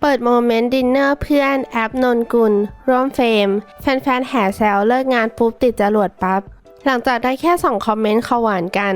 เปิดโมเมนต์ดินเนอร์เพื่อนแอปนนกุล ร่วมเฟรม แฟนๆแห่แซวเลิกงานปุ๊บติดจรวดปั๊บ หลังจากได้แค่สองคอมเมนต์เขาหวานกัน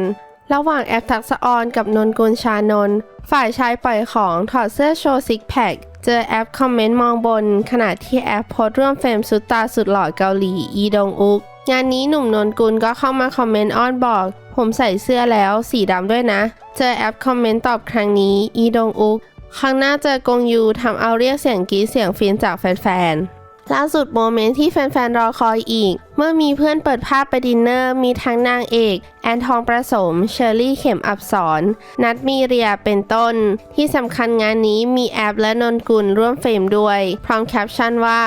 ระหว่างแอปทักษออนกับนนกุลชานนท์ฝ่ายชายปล่อยของถอดเสื้อโชว์ซิกแพคเจอแอปคอมเมนต์มองบน ขณะที่แอปโพสร่วมเฟรมสุดตาสุดหล่อเกาหลี อีดงอุก งานนี้หนุ่มนนกุลก็เข้ามาคอมเมนต์อ้อนบอก ผมใส่เสื้อแล้วสีดำด้วยนะ เจอแอปคอมเมนต์ตอบครั้งนี้ อีดงอุก ครั้งหน้าเจอกงยูทำเอาเรียกเสียงกรีดเสียงฟินจากแฟนๆ ล่าสุดโมเมนต์ที่แฟนๆ รอคอยอีก เมื่อมีเพื่อนเปิดภาพไปดินเนอร์ มีทั้งนางเอก แอนทองประสม เชอรี่เข็มอับสรนัดมีเรียเป็นต้น ที่สำคัญงานนี้มีแอปและนนกุลร่วมเฟรมด้วย พร้อมแคปชั่นว่า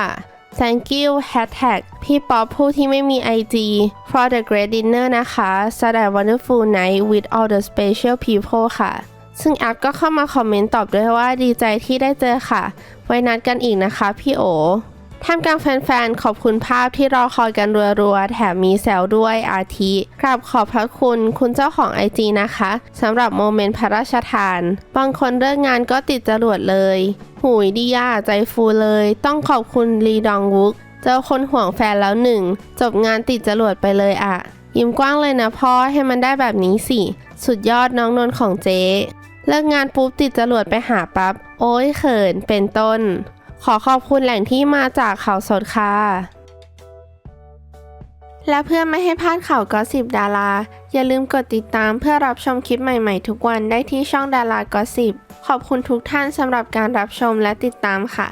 thank you hashtag พี่ป๊อปผู้ที่ไม่มี IG for the great dinner นะคะ such a wonderful night with all the special people ค่ะ ซึ่งแอปก็เข้ามาคอมเมนต์ตอบด้วยว่าดีใจที่ได้เจอค่ะ ไว้นัดกันอีกนะคะพี่โอท่ามกลางแฟนๆ ขอบคุณภาพที่รอคอยกันรัวๆ แถมมีแซวด้วยอาทิกราบขอบพระคุณคุณเจ้าของไอจีนะคะสำหรับโมเมนต์พระราชทาน บางคนเลิกงานก็ติดจรวดเลย หูยดีย่าใจฟูเลย ต้องขอบคุณลีดองวุก เจอคนห่วงแฟนแล้วหนึ่ง จบงานติดจรวดไปเลยอะยิ้มกว้างเลยนะพ่อให้มันได้แบบนี้สิ สุดยอดน้องนนท์ของเจ๊ เลิกงานปุ๊บติดจรวดไปหาปับ๊บ โอ้ยเขิน เป็นต้น ขอขอบคุณแหล่งที่มาจากข่าวสดค่ะ และเพื่อไม่ให้พลาดข่าวกอสิบดารา อย่าลืมกดติดตามเพื่อรับชมคลิปใหม่ๆ ทุกวันได้ที่ช่องดารากอสิบขอบคุณทุกท่านสำหรับการรับชมและติดตามค่ะ